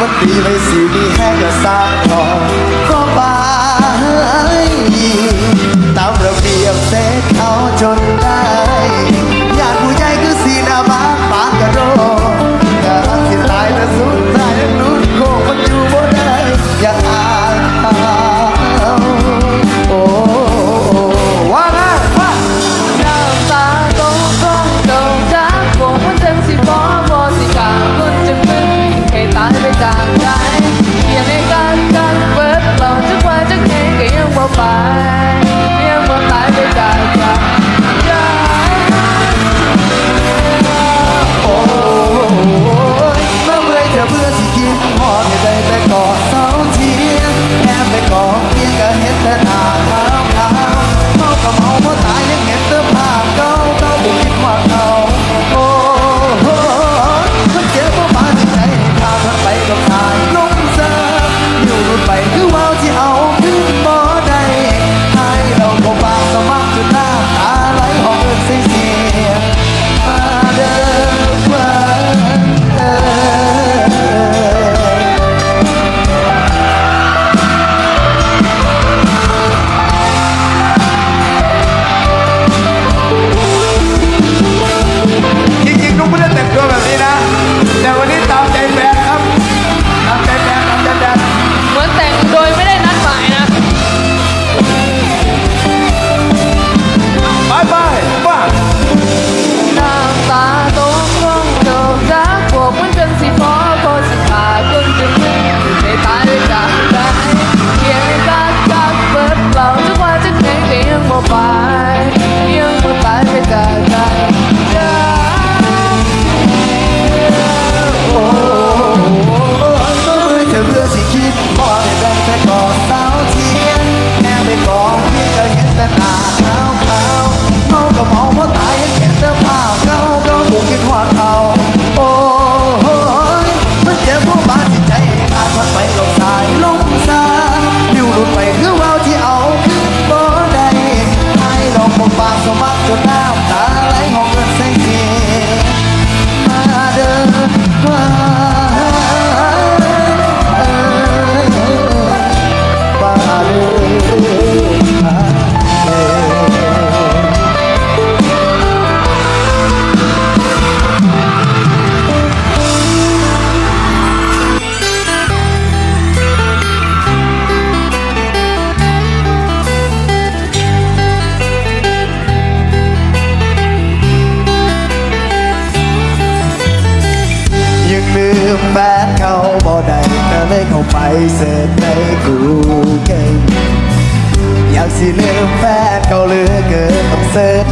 มันดีไว้สิมีแห้งกระซ่า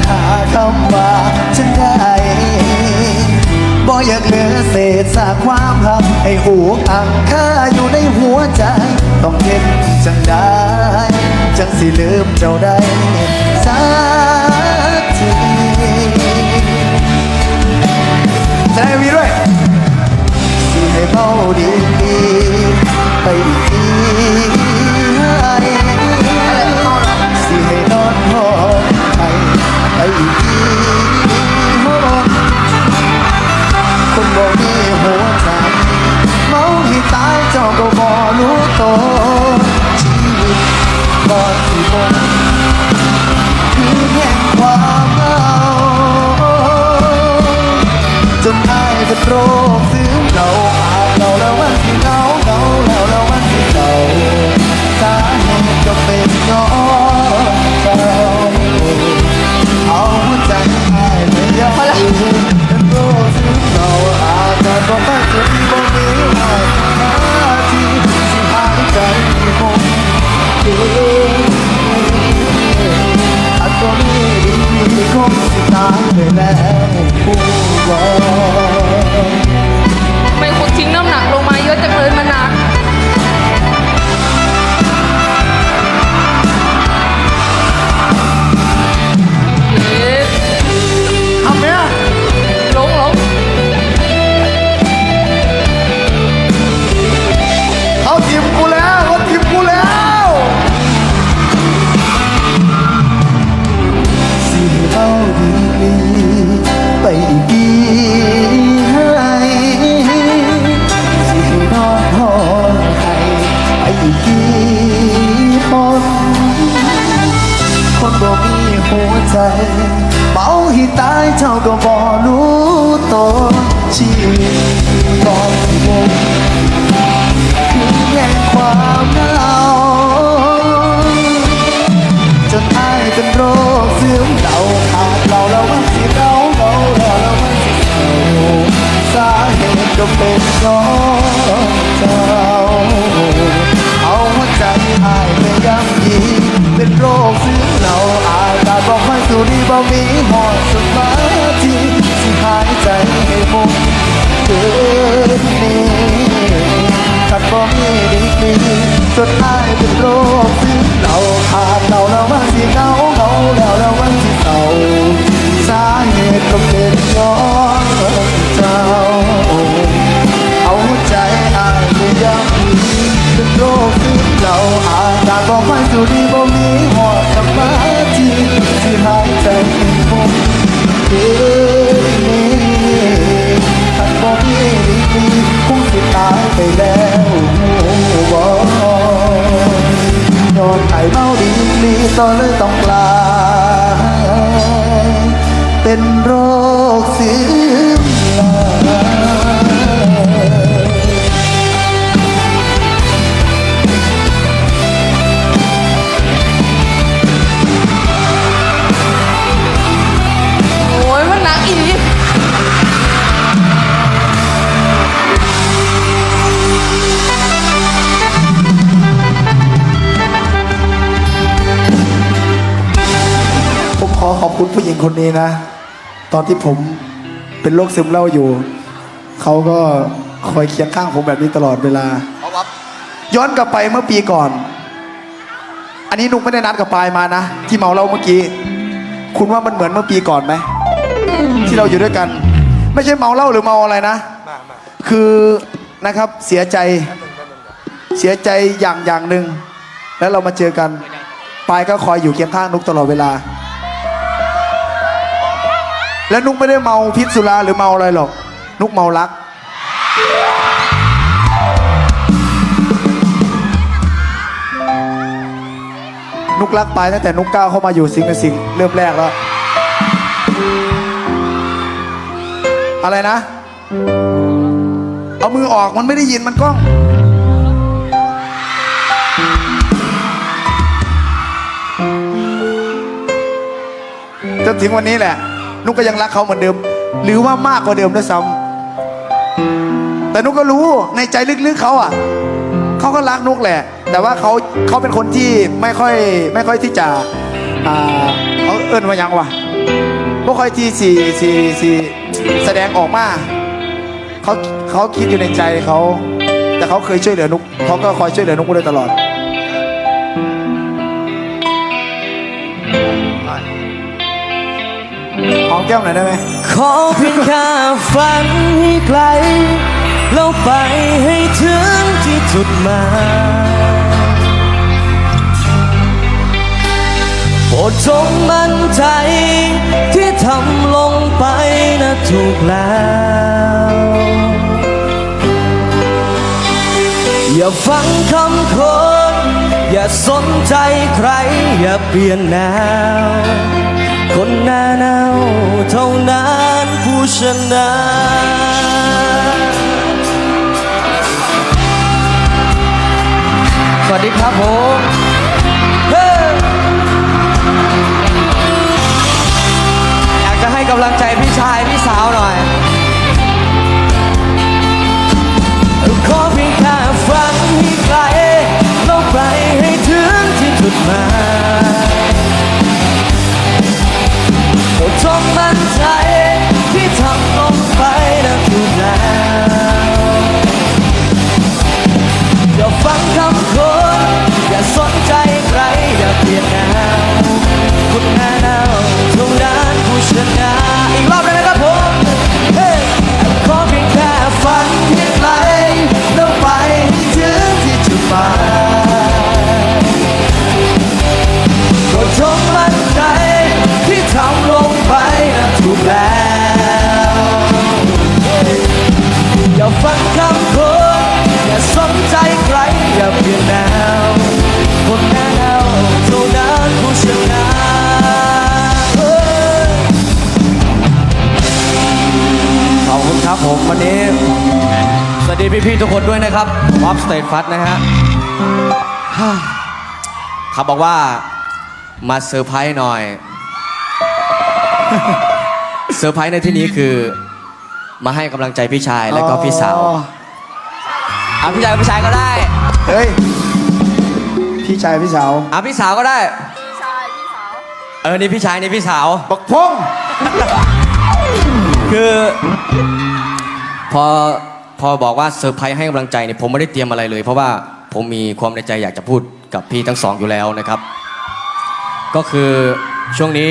หาคำว่าฉันได้บ่อยากเหลือเศษซากความหักให้หูอังค่าอยู่ในหัวใจ ต้องเห็นจังได้ จังสิลืมเจ้าได้สักทีแสดงวีด้วยสิให้เบาดีดีไปอีกทีสิให้นอนหอนไป ไปอีกทีคนบอกมีหัวใจเมาให้ตายเจ้าก็บ่รู้ตัวชีวิตก่อนสิหมดคือแห่งความเหงาจนอายเป็นโร แล้วผู้ว่า เมาให้ตายเจ้าก็บ่รู้ตัวชีวิตก่อนที่วงคือแห่งความเหงาจนอายเป็นโรคซึมเศร้าขาดเราแล้วมันสิเราเราแล้วแล้วมันสิเราสาเหตุก็เป็นย้อนเจ้าเอาหัวใจอายไปยังยีเป็นโรคซึม บอกไม่สุรีบ่มีหอดสมาธิสิหายใจให้มุมเกินนี้ขัดบ่มีดีกรีจนอายเป็นโรคซึมเหงาขาดเราแล้วมันสิเหงาเหงาแล้วแล้วมันสิเศร้าสาเหตุก็เป็นย้อนเจ้าเอาหัวใจอายไปยังเป็นโรคซึมเราอาการบอกไม่สุดีบ่มีหอดสมา ที่หายใจคงเกินนี้ถ้าบ่มีดีกรีคงสิตายไปแล้วบ่ยอมไข่เมาดีกรีตอนเลยต้องกลายเป็นโรคซึมเหงา คุณผู้หญิงคนนี้นะ ตอนที่ผมเป็นโรคซึมเหล้าอยู่ เขาก็คอยเคียงข้างผมแบบนี้ตลอดเวลา ย้อนกลับไปเมื่อปีก่อน อันนี้นุกไม่ได้นัดกับปายมานะ ที่เมาเหล้าเมื่อกี้ คุณว่ามันเหมือนเมื่อปีก่อนไหม ที่เราอยู่ด้วยกัน ไม่ใช่เมาเหล้าหรือเมาอะไรนะ คือนะครับเสียใจเสียใจอย่างอย่างหนึ่งแล้วเรามาเจอกันปายก็คอยอยู่เคียงข้างนุกตลอดเวลา และนุกไม่ได้เมาพิษสุราหรือเมาอะไรหรอก นุกเมารัก นุกรักไปตั้งแต่นุกก้าวเข้ามาอยู่สิงห์กับสิงเริ่มแรกแล้ว อะไรนะ เอามือออกมันไม่ได้ยินมันกล้อง จนถึงวันนี้แหละ นุกก็ยังรักเขาเหมือนเดิม หรือว่ามากกว่าเดิมด้วยซ้ำแต่นุกก็รู้ในใจลึกๆเขาอะเขาก็รักนุกแหละ แต่ว่าเขาเขาเป็นคนที่ไม่ค่อยไม่ค่อยที่จะอ่าเขาเอิ้นว่ายังวะไม่ค่อยที่สีสีสีแสดงออกมาเขาเขาคิดอยู่ในใจเขา แต่เขาเคยช่วยเหลือนุกเขาก็คอยช่วยเหลือนุกมาโดยตลอด หอมแก้มหน่อยได้ไหมขอเพียงแค่ฝันให้ไกลแล้วไปให้ถึงที่จุดหมายโปรดจงมั่นใจที่ทำลงไปนะถูกแล้ว อย่าฟังคำคน อย่าสนใจใคร อย่าเปลี่ยนแนว ผู้ชนะสวัสดีครับผม ผมวันนี้ สวัสดีพี่ๆทุกคนด้วยนะครับวอปสเตทฟัสนะฮะฮ่าเขาบอกว่ามาเซอร์ไพรส์หน่อย เซอร์ไพรส์ในที่นี้คือ มาให้กำลังใจพี่ชายแล้วก็พี่สาวอ๋ออะพี่ชายกับพี่ชายก็ได้ เฮ้ย พี่ชายพี่สาวอะพี่สาวก็ได้ พี่ชายพี่สาว เออ นี่พี่ชายนี่พี่สาว บักพงคือ พอพอบอกว่าเซอร์ไพรส์ให้กำลังใจเนี่ยผมไม่ได้เตรียมอะไรเลย เพราะว่าผมมีความในใจอยากจะพูดกับพี่ทั้งสองอยู่แล้วนะครับ ก็คือช่วงนี้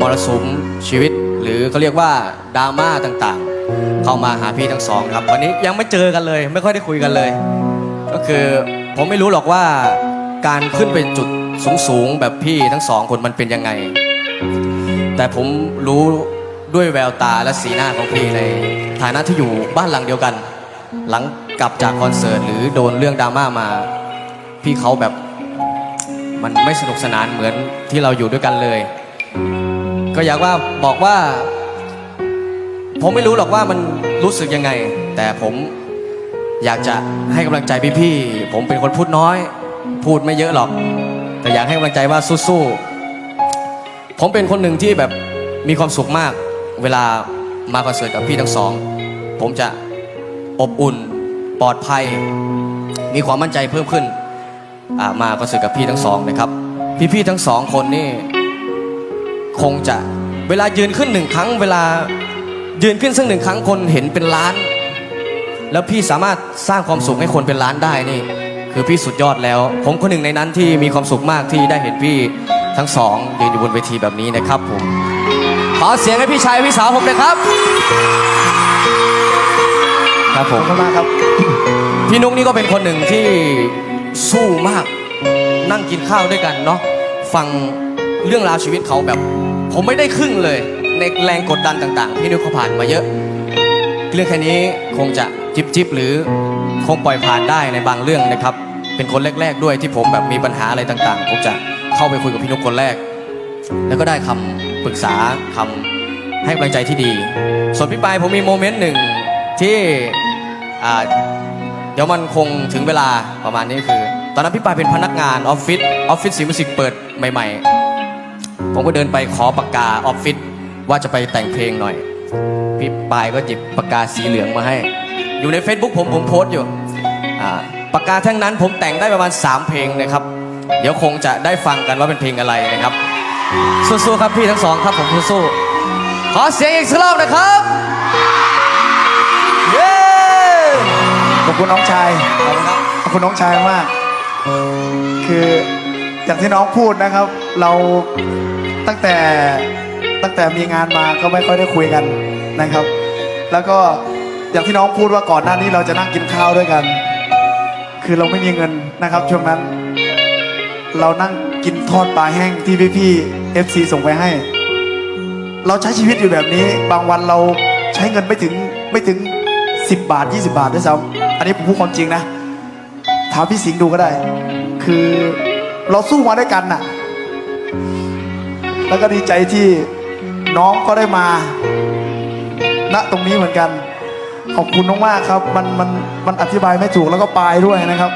มรสุมชีวิต หรือเขาเรียกว่าดราม่าต่างๆ เข้ามาหาพี่ทั้งสองครับ วันนี้ยังไม่เจอกันเลย ไม่ค่อยได้คุยกันเลย ก็คือผมไม่รู้หรอกว่าการขึ้นไปจุดสูงๆแบบพี่ทั้งสองคนมันเป็นยังไง แต่ผมรู้ด้วยแววตาและสีหน้าของพี่ใน ฐานะที่อยู่บ้านหลังเดียวกัน หลังกลับจากคอนเสิร์ตหรือโดนเรื่องดราม่ามา พี่เขาแบบมันไม่สนุกสนานเหมือนที่เราอยู่ด้วยกันเลย ก็อยากว่าบอกว่า ผมไม่รู้หรอกว่ามันรู้สึกยังไง แต่ผมอยากจะให้กำลังใจพี่ๆผมเป็นคนพูดน้อย พูดไม่เยอะหรอก แต่อยากให้กำลังใจว่าสู้ๆผมเป็นคนหนึ่งที่แบบมีความสุขมาก เวลา มาคอนเสิร์ตกับพี่ทั้งสอง ผมจะอบอุ่นปลอดภัย มีความมั่นใจเพิ่มขึ้นอ่ามาคอนเสิร์ตกับพี่ทั้งสองนะครับ พี่ๆทั้งสองคนนี่คงจะเวลายืนขึ้นหนึ่งครั้ง เวลายืนขึ้นสักหนึ่งครั้งคนเห็นเป็นล้าน แล้วพี่สามารถสร้างความสุขให้คนเป็นล้านได้นี่ คือพี่สุดยอดแล้ว ผมคนหนึ่งในนั้นที่มีความสุขมากที่ได้เห็นพี่ทั้งสองยืนอยู่บนเวทีแบบนี้นะครับผม ขอเสียงให้พี่ชายพี่สาวผมเลยครับ ครับผขอบมคุณมากครับ พี่นุ๊กนี่ก็เป็นคนหนึ่งที่สู้มากนั่งกินข้าวด้วยกันเนาะฟังเรื่องราวชีวิตเขาแบบ ผมไม่ได้ครึ่งเลย ในแรงกดดันต่างๆ พี่นุ้ยเขาผ่านมาเยอะ เรื่องแค่นี้คงจะจิบจิบหรือคงปล่อยผ่านได้ในบางเรื่องนะครับ เป็นคนแรก ๆ ด้วยที่ผมแบบมีปัญหาอะไรต่างๆ ผมจะเข้าไปคุยกับพี่นุ๊กคนแรก แล้วก็ได้คำปรึกษาคำให้กำลังใจที่ดี ส่วนพี่ปายผมมีโมเมนต์หนึ่งที่เดี๋ยวมันคงถึงเวลาประมาณนี้คือ ตอนนั้นพี่ปายเป็นพนักงานออฟฟิศออฟฟิศสีมิสิกเปิดใหม่ ๆ ผมก็เดินไปขอปากกาออฟฟิศว่าจะไปแต่งเพลงหน่อย พี่ปายก็หยิบปากกาสีเหลืองมาให้ อยู่ใน Facebook ผมผมโพสต์อยู่ปากกาแท่งนั้นผมแต่งได้ประมาณ 3 เพลงนะครับ เดี๋ยวคงจะได้ฟังกันว่าเป็นเพลงอะไรนะครับ สู้ๆครับพี่ทั้งสองครับผมสู้ๆขอเสียงอีกสักรอบนะครับเย้ขอบคุณน้องชายขอบคุณครับขอบคุณน้องชายมาก คืออย่างที่น้องพูดนะครับ เราตั้งแต่ตั้งแต่มีงานมาก็ไม่ค่อยได้คุยกันนะครับ แล้วก็อย่างที่น้องพูดว่าก่อนหน้านี้เราจะนั่งกินข้าวด้วยกัน คือเราไม่มีเงินนะครับช่วงนั้น เรานั่ง ทอดปลาแห้งที่พี่ๆ FC ส่งไปให้ เราใช้ชีวิตอยู่แบบนี้ บางวันเราใช้เงินไม่ถึงไม่ถึง 10 บาท 20 บาทด้วยซ้ำอันนี้ผมพูดความจริงนะ ถามพี่สิงห์ดูก็ได้ คือเราสู้มาด้วยกันน่ะ แล้วก็ดีใจที่น้องก็ได้มา ณตรงนี้เหมือนกัน ขอบคุณมากๆครับ มันมันมันอธิบายไม่ถูกแล้วก็ปลายด้วยนะครับ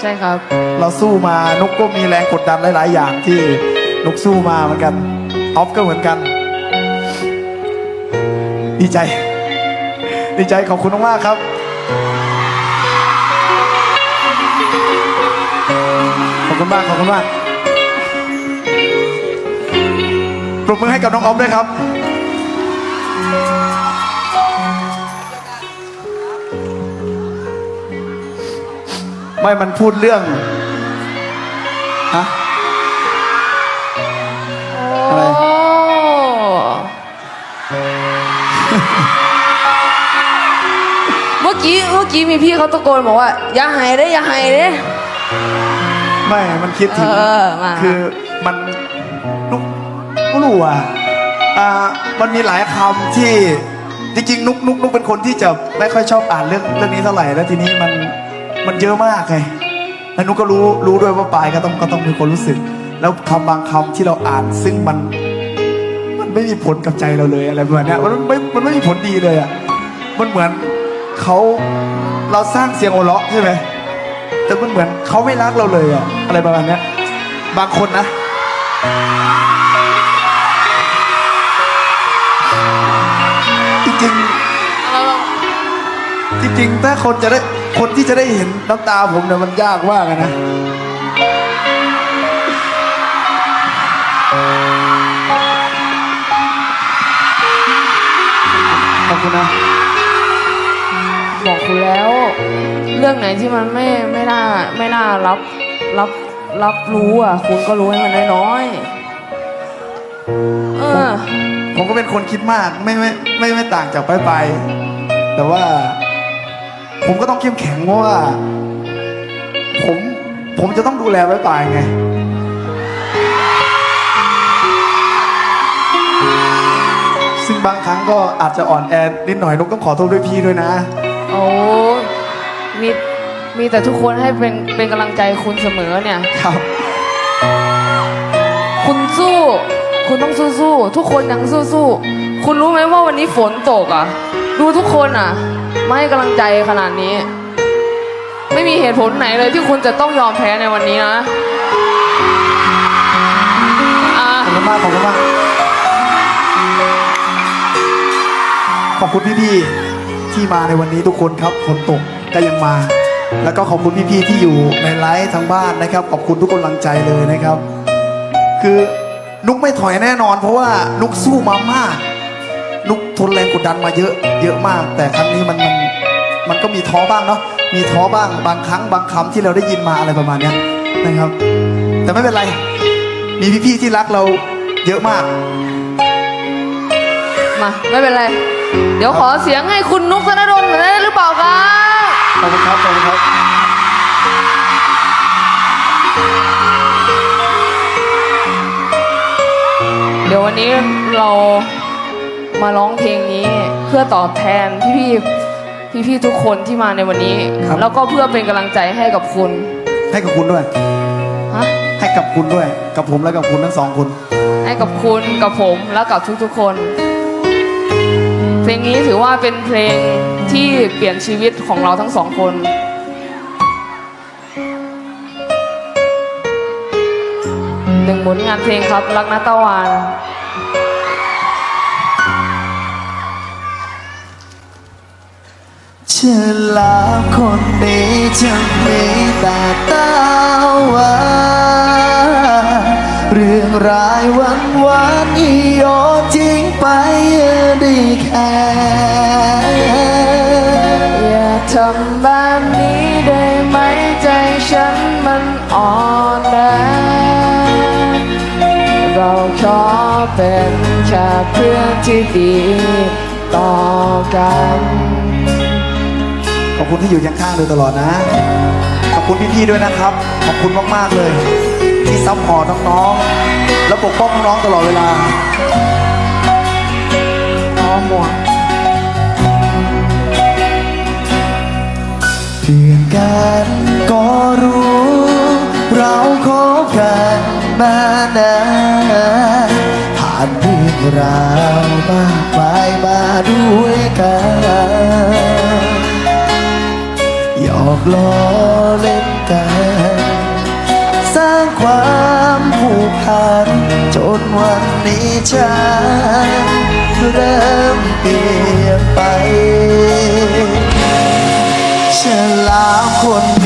ใช่ครับ เราสู้มานุกก็มีแรงกดดันหลาย ๆ อย่างที่นุกสู้มาเหมือนกันออฟก็เหมือนกัน ดีใจ ดีใจขอบคุณมากๆครับขอบคุณมากขอบคุณมากปรบมือให้กับน้องออฟด้วยครับ ไม่มันพูดเรื่องฮะอะไรโอ้เมื่อกี้เมื่อกี้มีพี่เขาตะโกนบอกว่า อย่าหายเด้อย่าหายเด้ไม่ มันคิดถึง เออมา คือมันนุกนุกรู้อะอ่า มันมีหลายคำที่จริงๆนุกนุกนุกเป็นคนที่จะไม่ค่อยชอบอ่านเรื่องเรื่องนี้เท่าไหร่แล้วทีนี้มัน มันเยอะมากไงแล้วนุก็รู้รู้ด้วยว่าปายก็ต้องก็ต้องมีคนรู้สึก แล้วคำบางคำที่เราอ่านซึ่งมัน มันไม่มีผลกับใจเราเลยอะไรแบบนี้มันไม่มันไม่มีผลดีเลยอะมันเหมือนเขาเราสร้างเสียงโอเราะใช่ไหมแต่มันเหมือนเขาไม่รักเราเลยอะอะไรประมาณนี้บางคนนะจริงจริงถ้าคนจะได้ คนที่จะได้เห็นน้ำตาผมเนี่ยมันยากมากอะนะขอบคุณนะบอกคุณแล้ว เรื่องไหนที่มันไม่ไม่น่าไม่น่ารับรับรับรู้อะ คุณก็รู้ให้มันน้อยๆเออ ผมก็เป็นคนคิดมากไม่ไม่ไม่ไม่ต่างจากไปไปแต่ว่า ผมก็ต้องเข้มแข็งเพราะว่า ผมผมจะต้องดูแลไปไปไง ซึ่งบางครั้งก็อาจจะอ่อนแอนิดหน่อยนุกต้องขอโทษด้วยพี่ด้วยนะ โอ้มีมีแต่ทุกคนให้เป็นเป็นกำลังใจคุณเสมอเนี่ย ครับ คุณสู้ คุณต้องสู้สู้ๆทุกคนยังสู้สู้ๆคุณรู้ไหมว่าวันนี้ฝนตกอะ ดูทุกคนอะ มาให้กำลังใจขนาดนี้ ไม่มีเหตุผลไหนเลยที่คุณจะต้องยอมแพ้ในวันนี้นะอะขอบคุณมากขอบคุณมากขอบคุณพี่ๆที่มาในวันนี้ทุกคนครับฝนตกก็ยังมา แล้วก็ขอบคุณพี่ๆที่อยู่ในไลฟ์ทางบ้านนะครับ ขอบคุณทุกกำลังใจเลยนะครับ คือนุกไม่ถอยแน่นอน เพราะว่านุกสู้มามากนุก ทนแรงกดดันมาเยอะ เยอะมาก แต่ครั้งนี้มันมันมันก็มีท้อบ้างเนาะมีท้อบ้างบางครั้งบางคำที่เราได้ยินมาอะไรประมาณเนี้ยนะครับ แต่ไม่เป็นไร มีพี่ๆที่รักเราเยอะมาก มาไม่เป็นไร เดี๋ยวขอเสียงให้คุณนุกธนดลหน่อยได้หรือเปล่าครับขอบคุณครับขอบคุณครับเดี๋ยววันนี้เรา มาร้องเพลงนี้เพื่อตอบแทนพี่พี่พี่ๆทุกคนที่มาในวันนี้แล้วก็เพื่อเป็นกำลังใจให้กับคุณให้กับคุณด้วย ฮะให้กับคุณด้วย กับผมและกับคุณทั้งสองคน ให้กับคุณกับผมและกับทุกๆคน เพลงนี้ถือว่าเป็นเพลงที่เปลี่ยนชีวิตของเราทั้งสองคน หนึ่งผลงานเพลงครับรักนาตาวาน ฉลามคนนี้จะมีแต่ตาหวานเรื่องรายวันวานอีโยนทิ้งไปได้แค่อย่าทำแบบนี้ได้ไหมใจฉันมันอ่อนแอเราขอเป็นแค่เพื่อนที่ดีต่อกัน อบคุณที่อยู่ข้างๆโดยตลอดนะ ขอบคุณพี่ๆด้วยนะครับ ขอบคุณมากๆเลย ที่ซัพพอร์ตน้องๆ และปกป้องน้องๆตลอดเวลาอ๋อหมวกเพื่อนกันก็รู้ เราคบกันมานานผ่านเรื่องราวมากมายมาด้วยกันหย อกล้อเล่นกัน สร้างความผูกพันจนวันนี้ฉันเริ่มเปลี่ยนไปฉลามคน